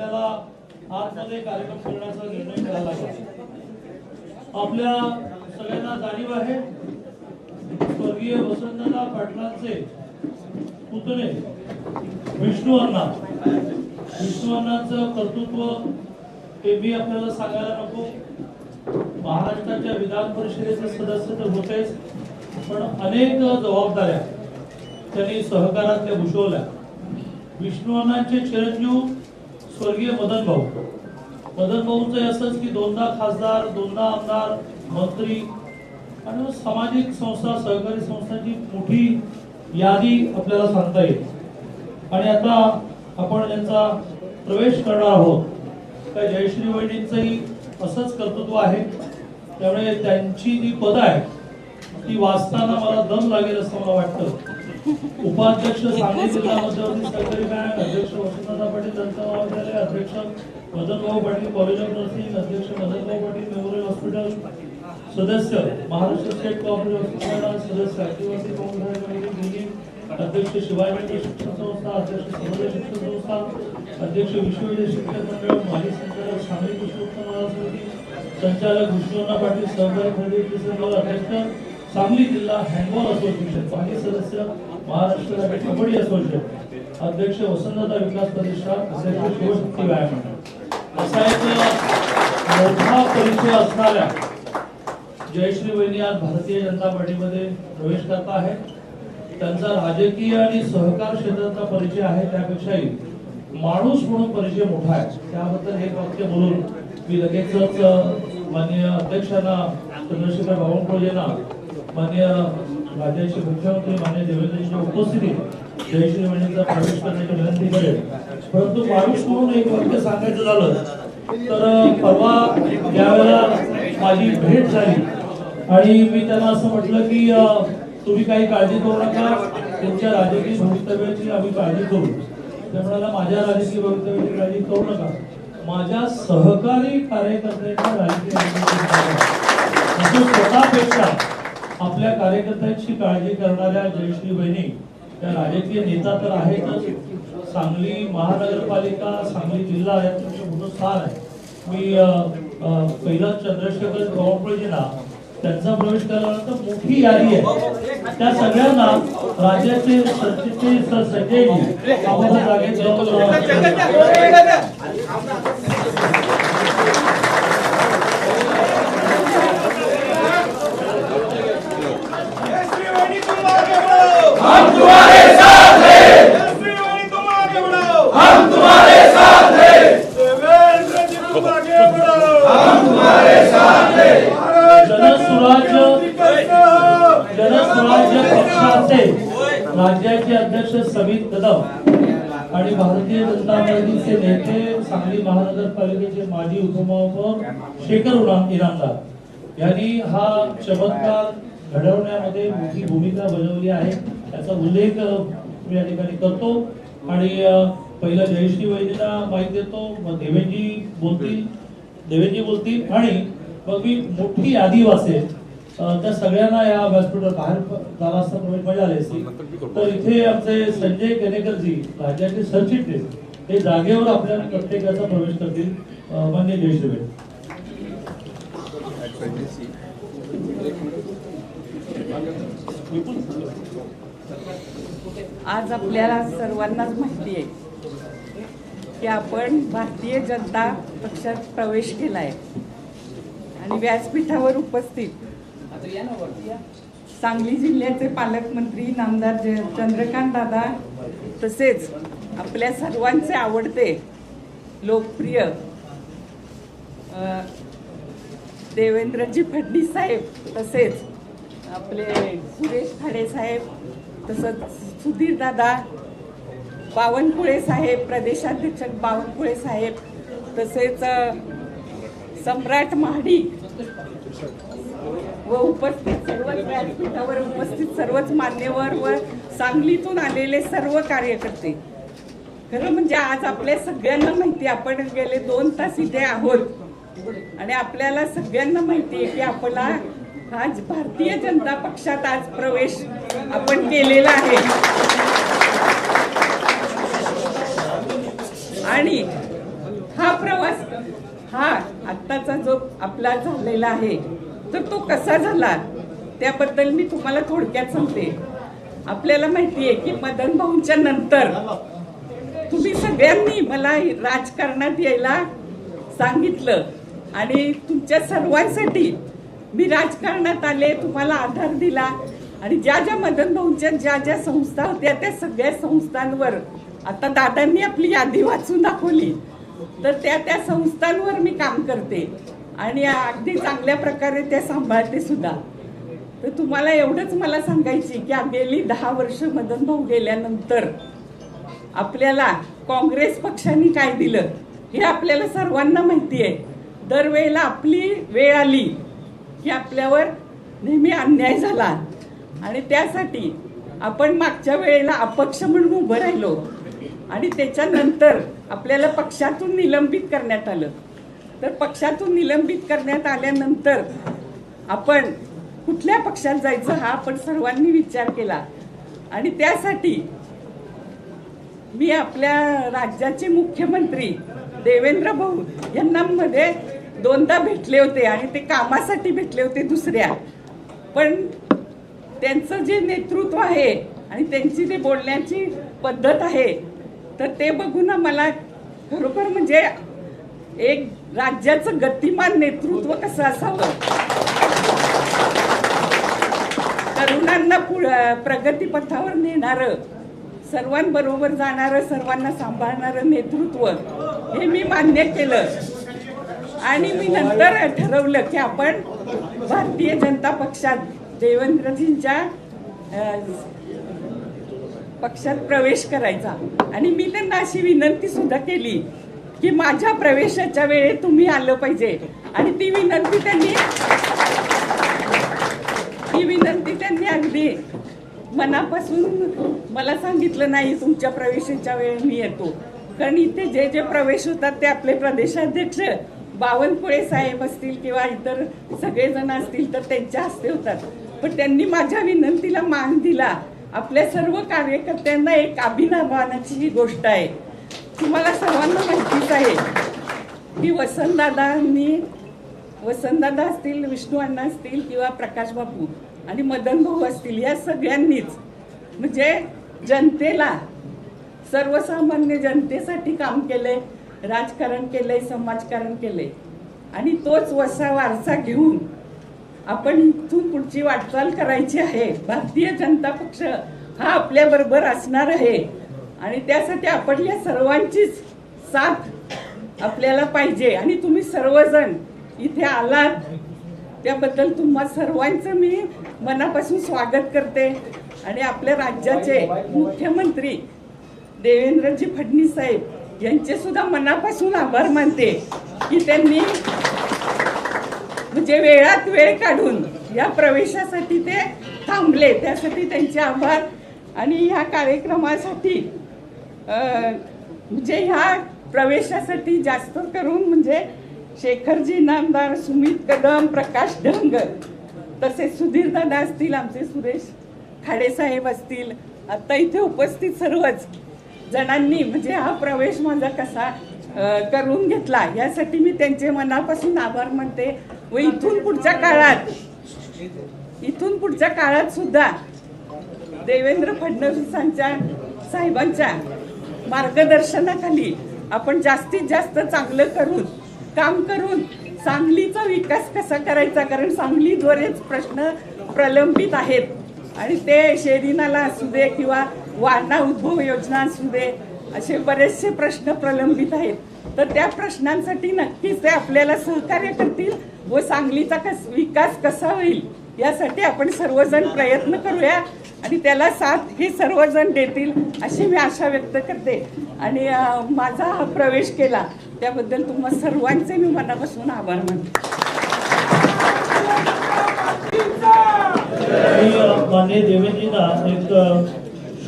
आपल्याला आतमध्ये कार्यक्रम करण्याचा निर्णय करावा लागला. आपल्या सगळ्यांना जाणीव आहे स्वर्गीय वसंतदा पाटलांचे पुतणे विष्णू अण्णा. विष्णू अण्णांचं कर्तृत्व हे मी आपल्याला सांगायला नको. महाराष्ट्राच्या विधान परिषदेचे सदस्य तर होतेच पण अनेक जबाबदाऱ्या त्यांनी सहकारातल्या भूषवल्या. विष्णू अण्णांचे चिरंजीव स्वर्गीय मदन भाऊ. मदन भाऊंचं असंच की दोनदा खासदार दोनदा आमदार मंत्री आणि सामाजिक संस्था सहकारी संस्थांची मोठी यादी आपल्याला सांगता येईल. आणि आता आपण त्यांचा प्रवेश करणार आहोत. त्या जयश्री वहिनींचंही असंच कर्तृत्व आहे. त्यामुळे त्यांची जी पदं आहेत ती वाचताना मला दम लागेल असं मला वाटतं. उपाध्यक्ष सांगली जिल्हा मध्यवर्ती सहकारी बँक अध्यक्ष वसंतदादा पाटील दंत महाविद्यालय अध्यक्ष Madanbhau Patil college of nursing अध्यक्ष मदनभाऊ पाटील मेमोरियल हॉस्पिटल सदस्य महाराष्ट्र स्टेट कोऑपरेटिव्ह हॉस्पिटल सदस्य आदिवासी काँग्रेस अध्यक्ष शिवाय शिक्षण संस्था अध्यक्ष समोर शिक्षण संस्था अध्यक्ष विश्वविद्यालय शिक्षण मंडळ माजी संचालक स्वामी कृषी समिती संचालक विष्णुअण्णा पाटील सहकारी खरेदी अध्यक्ष सांगली जिल्हा हँडबॉल असोसिएशन माजी सदस्य महाराष्ट्र राज्य कबड्डी असोसिएशन अध्यक्ष वसंतदा विकास प्रतिष्ठान अध्यक्ष शिवशक्ती व्यायाम मंडळ असा एक मोठा परिचय असणाऱ्या जयश्री वहिनी आज भारतीय जनता पार्टीमध्ये प्रवेश करत आहेत. त्यांचा राजकीय आणि सहकार क्षेत्राचा परिचय आहे त्यापेक्षाही माणूस म्हणून परिचय मोठा आहे. त्याबद्दल एक वाक्य बोलून मी लगेचच माननीय अध्यक्षांना चंद्रशेखर बावनकुळेंना माननीय राज्याचे मुख्यमंत्री माननीय देवेंद्रजींच्या उपस्थितीत जयश्री वहिनींचा प्रवेश करण्याची विनंती करेल. परंतु माणूस म्हणून एक वाक्य सांगायचं झालं तर परवा ज्यावेळेला माझी भेट झाली. आणि मी त्यांना असं म्हटलं की तुम्ही काही काळजी करू नका त्यांच्या राजकीय भवितव्याची आम्ही काळजी करू. ते म्हणाला माझ्या राजकीय भवितव्याची काळजी करू नका. माझ्या सहकारी कार्यकर्त्यांच्या राजकीय म्हणजे स्वतःपेक्षा आपल्या कार्यकर्त्यांची काळजी करणाऱ्या जयश्री बहिणी त्या राजकीय नेता तर आहेतच. सांगली महानगरपालिका सांगली जिल्हा यात तुमचं मोठं स्थान आहे. मी पहिला पहिलं चंद्रशेखर बावनकुळेजींना त्यांचा प्रवेश केल्यानंतर मोठी यादी आहे. त्या सगळ्यांना राज्याचे संजयजी आम्हाला जागेत जाऊन श्रीवाणी तुम आगे बढ़ो हम तुम्हारे साथ हैं श्रीवाणी तुम आगे बढ़ो हम तुम्हारे साथ हैं देवेंद्र जी तुम आगे बढ़ो हम तुम्हारे साथ हैं जनस्वराज्य करो जनस्वराज्य पक्षाचे राज्याचे अध्यक्ष समित कदम आणि भारतीय जनता पार्टीचे नेते सांगली महानगरपालिकेचे माजी उपमहापौर शेखर उना- इनामदार यांनी हा चमत्कार घडवण्यामध्ये मोठी भूमिका बजावली आहे त्याचा उल्लेख अ, मी या ठिकाणी करतो. आणि पहिलं जयश्री वैद्यला माहिती देतो मग देवेंजी बोलतील. देवेंजी बोलतील. आणि मग मी मोठी यादी वाचेल. त्या सगळ्यांना या व्यासपीठावर बाहेर झाला असता प्रवेश मजा आली असती तर इथे आमचे संजय केनेकरजी राज्याचे सरचिटणीस हे जागेवर आपल्या प्रत्येकाचा प्रवेश करतील. मान्य जयश्रीबाई आज आपल्याला सर्वांनाच माहिती आहे की आपण भारतीय जनता पक्षात प्रवेश केला आहे आणि व्यासपीठावर उपस्थित सांगली जिल्ह्याचे पालकमंत्री नामदार ज चंद्रकांत दादा तसेच आपल्या सर्वांचे आवडते लोकप्रिय देवेंद्रजी फडणीस साहेब तसेच आपले सुरेश खाडे साहेब तसंच सुधीर दादा बावनकुळे साहेब प्रदेशाध्यक्ष बावनकुळे साहेब तसेच सम्राट महाडी व उपस्थित सर्वच व्यासपीठावर उपस्थित सर्वच मान्यवर व सांगलीतून आलेले सर्व कार्यकर्ते. खरं म्हणजे आज आपल्या सगळ्यांना माहिती आहे, आपण गेले दोन तास इथे आहोत. आणि आपल्याला सगळ्यांना माहिती आहे की आपला आज भारतीय जनता पक्षात आज प्रवेश आपण केलेला आहे. आणि हा आत्ताचा जो आपला झालेला आहे तर तो कसा झाला? त्याबद्दल मी तुम्हाला थोडक्यात सांगते. आपल्याला माहिती आहे की मदन भाऊंच्या नंतर तुम्ही सगळ्यांनी मला राजकारणात यायला सांगितलं. आणि तुमच्या सर्वांसाठी मी राजकारणात आले तुम्हाला आधार दिला. आणि ज्या ज्या मदन भाऊंच्या ज्या ज्या संस्था होत्या त्या सगळ्या संस्थांवर आता दादांनी आपली यादी वाचून दाखवली तर त्या त्या संस्थांवर मी काम करते. आणि अगदी चांगल्या प्रकारे त्या सांभाळते सुद्धा. तर तुम्हाला एवढंच मला सांगायची की गेली दहा वर्ष मदन भाऊ गेल्यानंतर आपल्याला काँग्रेस पक्षाने काय दिलं हे आपल्याला सर्वांना माहिती आहे. दरवेळेला आपली वेळ आली की आपल्यावर नेहमी अन्याय झाला. आणि त्यासाठी आपण मागच्या वेळेला अपक्ष म्हणून उभं राहिलो. आणि त्याच्यानंतर आपल्याला पक्षातून निलंबित करण्यात आलं. तर पक्षातून निलंबित करण्यात आल्यानंतर आपण कुठल्या पक्षात जायचं हा आपण सर्वांनी विचार केला. आणि त्यासाठी मी आपल्या राज्याचे मुख्यमंत्री देवेंद्र भाऊ यांना मध्ये दोनदा भेटले होते आणि ते कामासाठी भेटले होते दुसऱ्या. पण त्यांचं जे नेतृत्व आहे आणि त्यांची जी बोलण्याची पद्धत आहे तर ते बघून मला खरोखर म्हणजे एक राज्याचं गतिमान नेतृत्व कसं असावं? तरुणांना पुढं प्रगतीपथावर नेणारं सर्वांबरोबर जाणारं सर्वांना सांभाळणारं नेतृत्व हे मी मान्य केलं. आणि मी नंतर ठरवलं की आपण भारतीय जनता पक्षात देवेंद्रजींच्या पक्षात प्रवेश करायचा. आणि मी त्यांना अशी विनंती सुद्धा केली की माझ्या प्रवेशाच्या वेळेत तुम्ही आलं पाहिजे. आणि ती विनंती त्यांनी ती विनंती त्यांनी अगदी मनापासून मला सांगितलं नाही तुमच्या प्रवेशाच्या वेळी मी येतो. कारण इथे जे जे प्रवेश होतात ते आपले प्रदेशाध्यक्ष बावनकुळे साहेब असतील किंवा इतर सगळेजण असतील तर त्यांच्या हस्ते होतात. पण त्यांनी माझ्या विनंतीला मान दिला. आपल्या सर्व कार्यकर्त्यांना एक अभिनवानाची ही गोष्ट आहे. तुम्हाला सर्वांना माहितीच आहे की वसंतदादांनी वसंतदादा असतील विष्णू अण्णा असतील किंवा प्रकाश बापू आणि मदन भाऊ असतील या सगळ्यांनीच. म्हणजे जनतेला सर्वसामान्य जनतेसाठी काम केलंय राजकारण केलंय समाजकारण केलंय. आणि तोच वसा वारसा घेऊन आपण इथून पुढची वाटचाल करायची आहे. भारतीय जनता पक्ष हा आपल्या बरोबर असणार आहे. आणि त्यासाठी आपण या सर्वांचीच साथ आपल्याला पाहिजे. आणि तुम्ही सर्वजण इथे आलात त्याबद्दल तुम्हा सर्वांचं मी मनापासून स्वागत करते. आणि आपल्या राज्याचे मुख्यमंत्री देवेंद्रजी फडणवीस साहेब यांचे सुद्धा मनापासून आभार मानते की त्यांनी म्हणजे वेळात वेळ काढून या प्रवेशासाठी ते थांबले. त्यासाठी त्यांचे आभार. आणि ह्या कार्यक्रमासाठी म्हणजे ह्या प्रवेशासाठी जास्त करून म्हणजे शेखरजी नामदार सुमित कदम प्रकाश ढंग तसेच सुधीरदादा असतील आमचे सुरेश खाडेसाहेब असतील आता इथे उपस्थित सर्वच जणांनी म्हणजे हा प्रवेश माझा कसा करून घेतला यासाठी मी त्यांचे मनापासून आभार मानते. व इथून पुढच्या काळात इथून पुढच्या काळात सुद्धा देवेंद्र फडणवीसांच्या साहेबांच्या मार्गदर्शनाखाली आपण जास्तीत जास्त चांगलं करून काम करून सांगलीचा विकास कसा करायचा? कारण सांगलीद्वारेच प्रश्न प्रलंबित आहेत. आणि ते शेरीनाला असू दे किंवा वारणा उद्भव योजना असू दे असे बरेचसे प्रश्न प्रलंबित आहेत. तर त्या प्रश्नांसाठी नक्कीच ते आपल्याला सहकार्य करतील व सांगलीचा कस विकास कसा होईल यासाठी आपण सर्वजण प्रयत्न करूया आणि त्याला साथ हे सर्वजण देतील अशी मी आशा व्यक्त करते. आणि माझा हा प्रवेश केला त्याबद्दल तुम्हा सर्वांचे मी मनापासून आभार मानतो. मान्य देवेंद्रजींना एक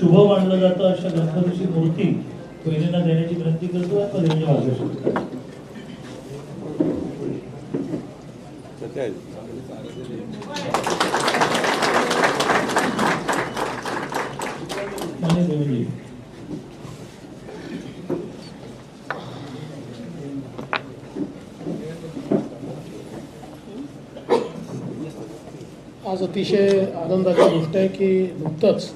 शुभ मानलं जातं अशा गणपतीची मूर्ती पहिल्यांदा देण्याची विनंती करतो आता आज अतिशय आनंदाची गोष्ट आहे की नुकतंच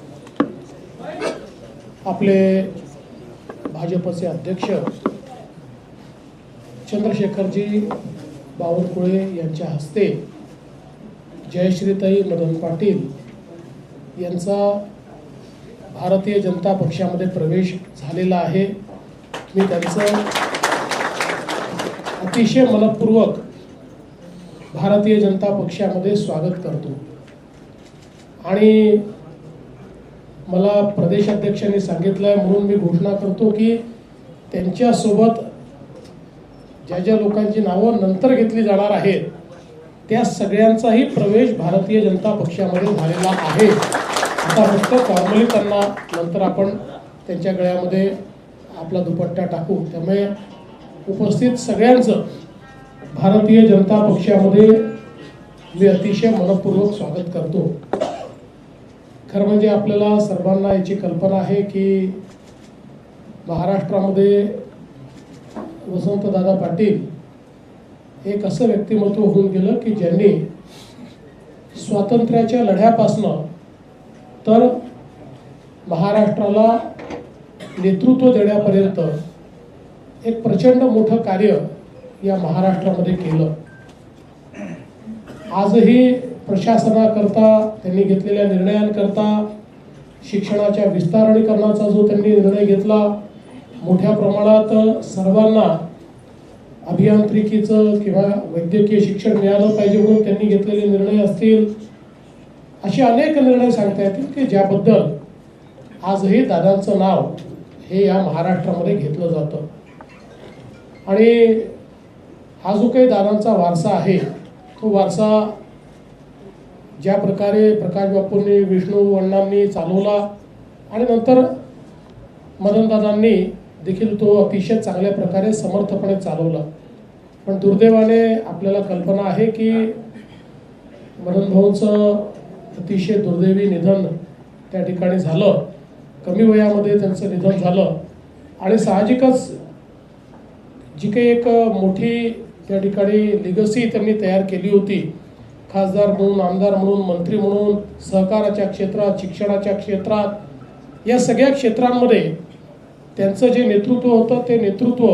आपले भाजपचे अध्यक्ष चंद्रशेखरजी बावनकुळे यांच्या हस्ते जयश्रीताई मदन पाटील यांचा भारतीय जनता पक्षामध्ये प्रवेश झालेला आहे. मी त्यांचं अतिशय मनपूर्वक भारतीय जनता पक्षामध्ये स्वागत करतो. आणि मला प्रदेशाध्यक्षांनी सांगितलं आहे म्हणून मी घोषणा करतो की त्यांच्यासोबत ज्या ज्या लोकांची नावं नंतर घेतली जाणार आहेत त्या सगळ्यांचाही प्रवेश भारतीय जनता पक्षामध्ये झालेला आहे. आता फक्त फॉर्मली त्यांना नंतर आपण त्यांच्या गळ्यामध्ये आपला दुपट्टा टाकू. त्यामुळे उपस्थित सगळ्यांचं भारतीय जनता पक्षामध्ये मी अतिशय मनपूर्वक स्वागत करतो. खरं म्हणजे आपल्याला सर्वांना याची कल्पना आहे की महाराष्ट्रामध्ये वसंतदादा पाटील एक असं व्यक्तिमत्व होऊन गेलं की ज्यांनी स्वातंत्र्याच्या लढ्यापासनं तर महाराष्ट्राला नेतृत्व देण्यापर्यंत एक प्रचंड मोठं कार्य या महाराष्ट्रामध्ये केलं. आजही प्रशासनाकरता त्यांनी घेतलेल्या निर्णयांकरता शिक्षणाच्या विस्तारणीकरणाचा जो त्यांनी निर्णय घेतला मोठ्या प्रमाणात सर्वांना अभियांत्रिकीचं किंवा वैद्यकीय शिक्षण मिळालं पाहिजे म्हणून त्यांनी घेतलेले निर्णय असतील. असे अनेक निर्णय सांगता येतील की ज्याबद्दल आजही दादांचं नाव हे या महाराष्ट्रामध्ये घेतलं जातं. आणि हा जो काही दादांचा वारसा आहे तो वारसा ज्या प्रकारे प्रकाश बापूंनी विष्णू अण्णांनी चालवला आणि नंतर मदनदादांनी देखील तो अतिशय चांगल्या प्रकारे समर्थपणे चालवला. पण दुर्दैवाने आपल्याला कल्पना आहे की मदनभाऊंचं अतिशय दुर्दैवी निधन त्या ठिकाणी झालं. कमी वयामध्ये त्यांचं निधन झालं. आणि साहजिकच जी काही एक मोठी त्या ठिकाणी लिगसी त्यांनी तयार केली होती खासदार म्हणून आमदार म्हणून मंत्री म्हणून सहकाराच्या क्षेत्रात शिक्षणाच्या क्षेत्रात या सगळ्या क्षेत्रांमध्ये त्यांचं जे नेतृत्व होतं ते नेतृत्व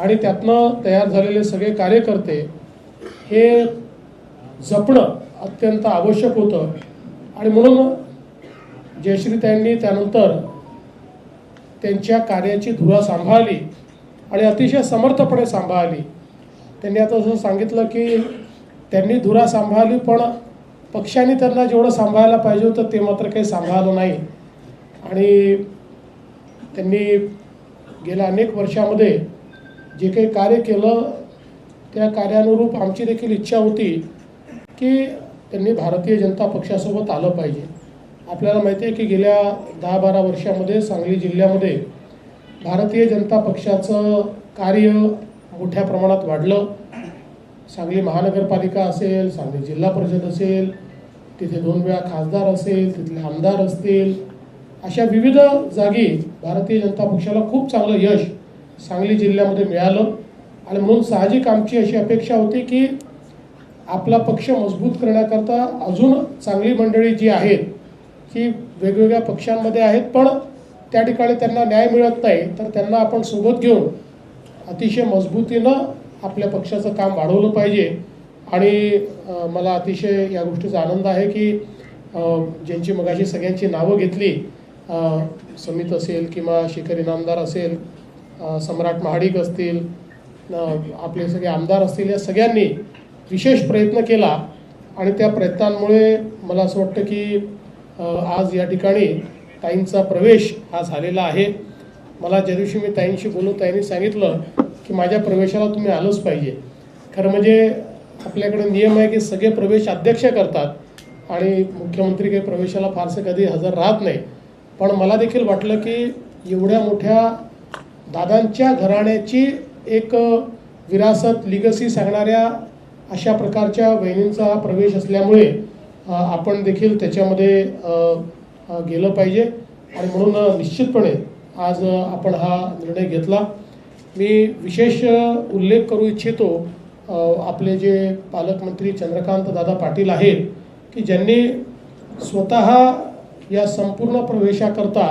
आणि त्यातनं तयार झालेले सगळे कार्यकर्ते हे जपणं अत्यंत आवश्यक होतं. आणि म्हणून जयश्रीताईंनी त्यानंतर त्यांच्या कार्याची धुरा सांभाळली आणि अतिशय समर्थपणे सांभाळली. त्यांनी आता असं सांगितलं की त्यांनी धुरा सांभाळली पण पक्षाने त्यांना जेवढं सांभाळायला पाहिजे होतं ते मात्र काही सांभाळलं नाही. आणि त्यांनी गेल्या अनेक वर्षामध्ये जे काही कार्य केलं त्या कार्यानुरूप आमची देखील इच्छा होती की त्यांनी भारतीय जनता पक्षासोबत आलं पाहिजे. आपल्याला माहिती आहे की गेल्या दहा बारा वर्षामध्ये सांगली जिल्ह्यामध्ये भारतीय जनता पक्षाचं कार्य मोठ्या प्रमाणात वाढलं. सांगली महानगरपालिका असेल सांगली जिल्हा परिषद असेल तिथे दोन वेळा खासदार असेल तिथले आमदार असतील अशा विविध जागी भारतीय जनता पक्षाला खूप चांगलं यश सांगली जिल्ह्यामध्ये मिळालं. आणि म्हणून साहजिक आमची अशी अपेक्षा होती की आपला पक्ष मजबूत करण्याकरता अजून चांगली मंडळी जी आहेत ही वेगवेगळ्या पक्षांमध्ये आहेत पण त्या ठिकाणी त्यांना न्याय मिळत नाही तर त्यांना आपण सोबत घेऊन अतिशय मजबूतीनं आपल्या पक्षाचं काम वाढवलं पाहिजे. आणि मला अतिशय या गोष्टीचा आनंद आहे की ज्यांची मगाशी सगळ्यांची नावं घेतली समित असेल किंवा शेखर इनामदार असेल सम्राट महाडिक असतील आपले सगळे आमदार असतील या सगळ्यांनी विशेष प्रयत्न केला. आणि त्या प्रयत्नांमुळे मला असं वाटतं की आज या ठिकाणी ताईंचा प्रवेश हा झालेला आहे. मला ज्या दिवशी मी ताईंशी बोलून ताईंनी सांगितलं की माझ्या प्रवेशाला तुम्ही आलंच पाहिजे. खरं म्हणजे आपल्याकडे नियम आहे की सगळे प्रवेश अध्यक्ष करतात आणि मुख्यमंत्री काही प्रवेशाला फारसे कधी हजर राहत नाही. पण मला देखील वाटलं की एवढ्या मोठ्या दादांच्या घराण्याची एक विरासत लिगसी सांगणाऱ्या अशा प्रकारच्या वहिनींचा प्रवेश असल्यामुळे आपण देखील त्याच्यामध्ये गेलं पाहिजे. आणि म्हणून निश्चितपणे आज आपण हा निर्णय घेतला. मी विशेष उल्लेख करू इच्छितो आपले जे पालकमंत्री चंद्रकांत दादा पाटील आहेत की ज्यांनी स्वतः या संपूर्ण प्रवेशाकरता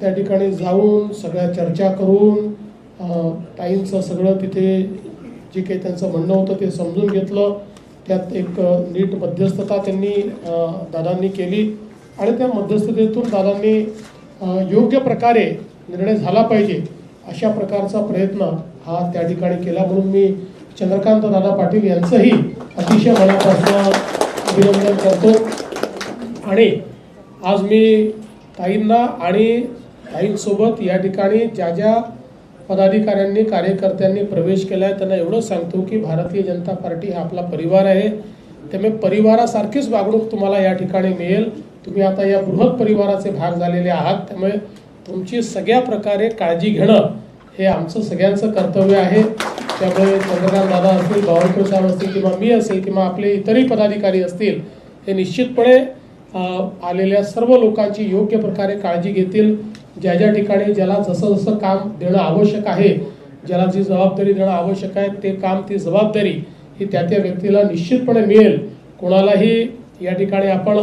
त्या ठिकाणी जाऊन सगळ्या चर्चा करून टाईमचं ताईंचं सगळं तिथे जे काही त्यांचं म्हणणं होतं ते समजून घेतलं. त्यात एक नीट मध्यस्थता त्यांनी दादांनी केली आणि त्या मध्यस्थतेतून दादांनी योग्य प्रकारे निर्णय झाला पाहिजे. अशा प्रकारचा प्रयत्न हा त्या ठिकाणी केला म्हणून मी चंद्रकांत दादा पाटील यांचंही अतिशय मनापासून अभिनंदन करतो. आणि आज मी ताईंना आणि ताईंसोबत या ठिकाणी ज्या ज्या पदाधिकाऱ्यांनी कार्यकर्त्यांनी प्रवेश केला आहे त्यांना एवढंच सांगतो की भारतीय जनता पार्टी हा आपला परिवार आहे. त्यामुळे परिवारासारखीच वागणूक तुम्हाला या ठिकाणी मिळेल. तुम्ही आता या बृहत परिवाराचे भाग झालेले आहात. त्यामुळे तुमची सगळ्या प्रकारे काळजी घेणं हे आमचं सगळ्यांचं कर्तव्य आहे. त्यामुळे चंद्रकांत दादा असतील बावनकुळ साहेब असतील किंवा मी असेल किंवा आपले इतरही पदाधिकारी असतील हे निश्चितपणे आलेल्या सर्व लोकांची योग्य प्रकारे काळजी घेतील. ज्या ज्या ठिकाणी ज्याला जसं जसं काम देणं आवश्यक आहे ज्याला जी जबाबदारी देणं आवश्यक आहे ते काम ती जबाबदारी ही त्या त्या व्यक्तीला निश्चितपणे मिळेल. कोणालाही या ठिकाणी आपण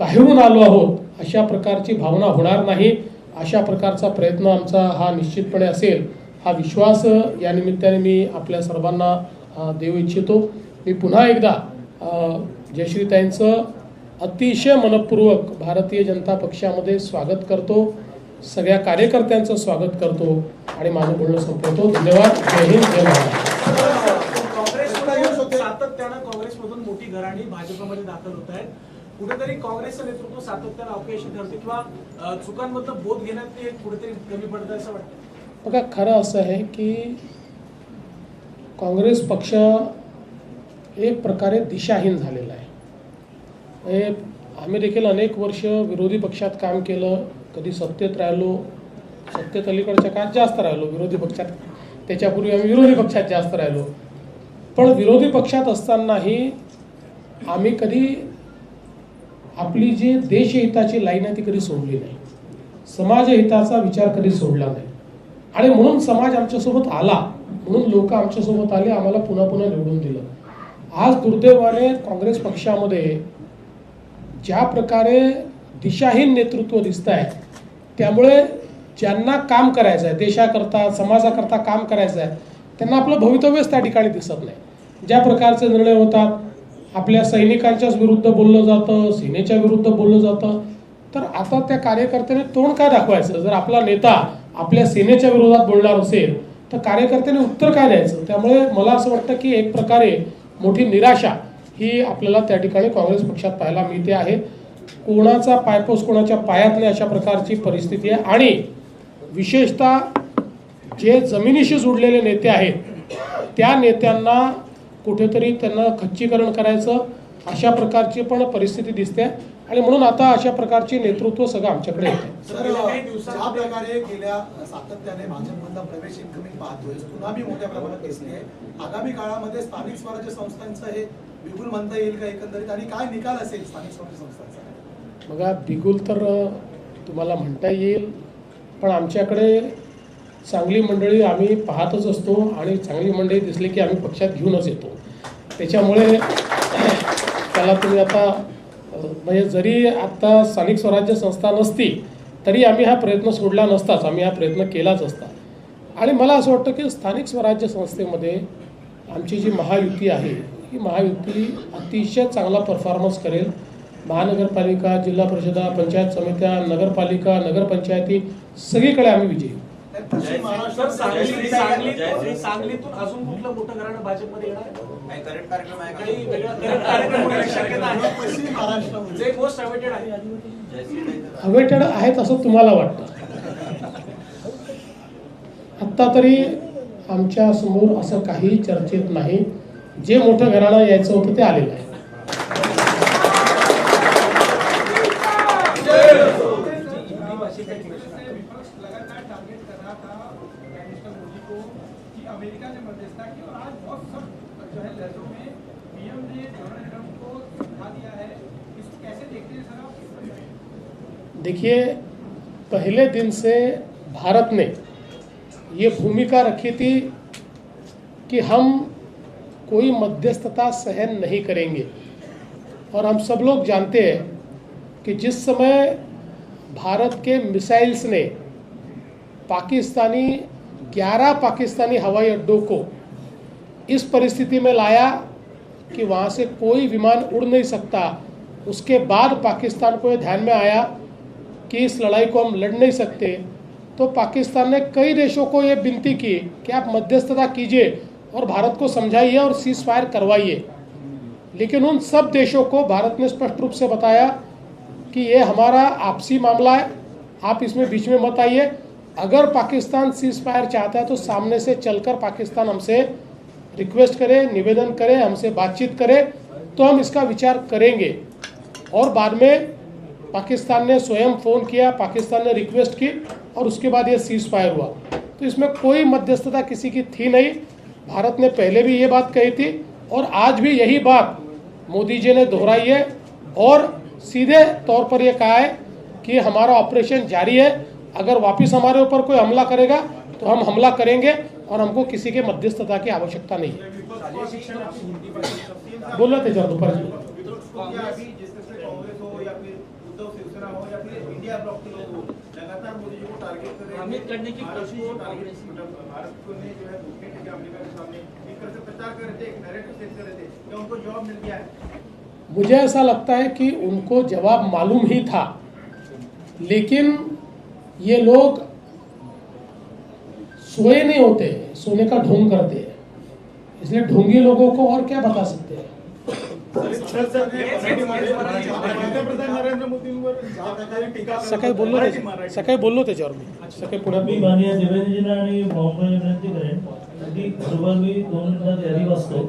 बाहेरून आलो आहोत अशा प्रकारची भावना होणार नाही. अशा प्रकारचा प्रयत्न आमचा हा निश्चितपणे असेल. हा विश्वास या निमित्ताने मी आपल्या सर्वांना देऊ इच्छितो. मी पुन्हा एकदा जयश्रीताईंचं अतिशय मनपूर्वक भारतीय जनता पक्षामध्ये स्वागत करतो. सगळ्या कार्यकर्त्यांचं स्वागत करतो आणि माझं बोलणं संपवतो. धन्यवाद. जय हिंद जय महाराष्ट्र. सातत्यानं काँग्रेसमधून मोठी घराणी भाजपमध्ये दाखल होत आहेत. कुठेतरी काँग्रेसचं नेतृत्व सातत्यानं अपयशी ठरते किंवा चुकांमधलं बोध घेण्यात ते कुठेतरी कमी पडतं असं वाटतं. बघा खरं असं आहे की काँग्रेस पक्ष एक प्रकारे दिशाहीन झालेला आहे. आम्ही देखील अनेक वर्ष विरोधी पक्षात काम केलं कधी सत्तेत राहिलो सत्तेत अलीकडच्या काळात जास्त राहिलो विरोधी पक्षात. त्याच्यापूर्वी आम्ही विरोधी पक्षात जास्त राहिलो. पण विरोधी पक्षात असतानाही आम्ही कधी आपली जी देशहिताची लाईन आहे ती कधी सोडली नाही. समाजहिताचा विचार कधी सोडला नाही. आणि म्हणून समाज आमच्यासोबत आला म्हणून लोक आमच्यासोबत आले आम्हाला पुन्हा पुन्हा निवडून दिलं. आज दुर्दैवाने काँग्रेस पक्षामध्ये ज्या प्रकारे दिशाहीन नेतृत्व दिसत आहे त्यामुळे ज्यांना काम करायचं आहे देशाकरता समाजाकरता काम करायचं आहे त्यांना आपलं भवितव्यच त्या ठिकाणी दिसत नाही. ज्या प्रकारचे निर्णय होतात आपल्या सैनिकांच्याच विरुद्ध बोललं जातं सेनेच्या विरुद्ध बोललं जातं. तर आता त्या कार्यकर्त्याने तोंड काय दाखवायचं? जर आपला नेता आपल्या सेनेच्या विरोधात बोलणार असेल तर कार्यकर्त्याने उत्तर काय द्यायचं? त्यामुळे मला असं वाटतं की एक प्रकारे मोठी निराशा ही आपल्याला त्या ठिकाणी काँग्रेस पक्षात पाहायला मिळते आहे. कोणाचा पायपोस कोणाच्या पायात नाही अशा प्रकारची परिस्थिती आहे. आणि विशेषतः जे जमिनीशी जुडलेले नेते आहेत त्या नेत्यांना कुठेतरी त्यांना खच्चीकरण करायचं अशा प्रकारची पण परिस्थिती दिसते. आणि म्हणून आता अशा प्रकारची नेतृत्व सगळं आमच्याकडे काही ज्या प्रकारे गेल्या सातत्याने भाजपमधला प्रवेश इन्कमिंग पाहतोय पुन्हा बी मोठ्या प्रमाणात दिसते आगामी काळामध्ये स्थानिक स्वराज्य संस्थांचं हे बिगुल म्हणता येईल का एकंदरीत? आणि काय निकाल असेल स्थानिक स्वराज्य संस्थांचा? बघा बिगुल तर तुम्हाला म्हणता येईल पण आमच्याकडे चांगली मंडळी आम्ही पाहतच असतो आणि चांगली मंडळी दिसली की आम्ही पक्षात घेऊनच येतो. त्याच्यामुळे त्याला तुम्ही आता म्हणजे जरी आत्ता स्थानिक स्वराज्य संस्था नसती तरी आम्ही हा प्रयत्न सोडला नसताच आम्ही हा प्रयत्न केलाच असता. आणि मला असं वाटतं की स्थानिक स्वराज्य संस्थेमध्ये आमची जी महायुती आहे ही महायुती अतिशय चांगला परफॉर्मन्स करेल. महानगरपालिका जिल्हा परिषदा पंचायत समित्या नगरपालिका नगरपंचायती सगळीकडे आम्ही विजयी. होऊ. पश्चिम सर महाराष्ट्र सांगली सांगलीतून सांगलीतून अजून कुठलं मोठं घराणं भाजपमध्ये येणार आहे? काही वेगळा करंट कार्यक्रम होण्याची शक्यता आहे. पश्चिम महाराष्ट्रामध्ये. जे मोस्ट अवेटेड आहे. अवेटेड आहेत असं तुम्हाला वाटतं? आत्ता तरी आमच्यासमोर असं काही चर्चेत नाही. जे मोठं घराणं यायचं होतं ते आलेलं आहे. देखिए, पहले दिन से भारत ने ये भूमिका रखी थी कि हम कोई मध्यस्थता सहन नहीं करेंगे। और हम सब लोग जानते हैं कि जिस समय भारत के मिसाइल्स ने पाकिस्तानी 11 पाकिस्तानी हवाई अड्डों को इस परिस्थिति में लाया कि वहाँ से कोई विमान उड़ नहीं सकता, उसके बाद पाकिस्तान को ये ध्यान में आया कि इस लड़ाई को हम लड़ नहीं सकते। तो पाकिस्तान ने कई देशों को ये विनती की कि आप मध्यस्थता कीजिए और भारत को समझाइए और सीज फायर करवाइए। लेकिन उन सब देशों को भारत ने स्पष्ट रूप से बताया कि ये हमारा आपसी मामला है, आप इसमें बीच में मत आइए। अगर पाकिस्तान सीज फायर चाहता है तो सामने से चलकर पाकिस्तान हमसे रिक्वेस्ट करे, निवेदन करे, हमसे बातचीत करे तो हम इसका विचार करेंगे। और बाद में पाकिस्तान ने स्वयं फ़ोन किया, पाकिस्तान ने रिक्वेस्ट की और उसके बाद ये सीज फायर हुआ। तो इसमें कोई मध्यस्थता किसी की थी नहीं। भारत ने पहले भी ये बात कही थी और आज भी यही बात मोदी जी ने दोहराई है और सीधे तौर पर यह कहा है कि हमारा ऑपरेशन जारी है। अगर वापस हमारे ऊपर कोई हमला करेगा तो हम हमला करेंगे और हमको किसी के मध्यस्थता की आवश्यकता नहीं है। बोल रहे थे जरा दोपहर में। क्या अभी जिस तरह से कांग्रेस हो या फिर उद्धव शिवसेना हो इंडिया ब्लॉक के लोग लगातार मोदी जी को टारगेट कर रहे हैं। भ्रमित करने की कोशिश को कांग्रेस की। मतलब भारत को ने जो है धोखे थे अमेरिका के सामने एक तरह से प्रचार कर रहे थे एक नैरेटिव सेट कर रहे थे क्या उनको जवाब मिल गया है। मुझे ऐसा लगता है कि उनको जवाब मालूम ही था। लेकिन ये लोग सोए नहीं होते सोने का ढोंग करते हैं। इसलिए ढोंगी लोगों को और क्या बता सकते हैं? नरेंद्र मोदींवर ज्या प्रकारे टीका सकाळी बोललो त्याच्या सकाळी बोललो त्याच्यावर मी सकाळी पुढे मी बोललो. माननीय देवेंद्रजींना आणि मोहम्मद विनंती करेन की बरोबर मी दोन मिनिटात यादी वाचतो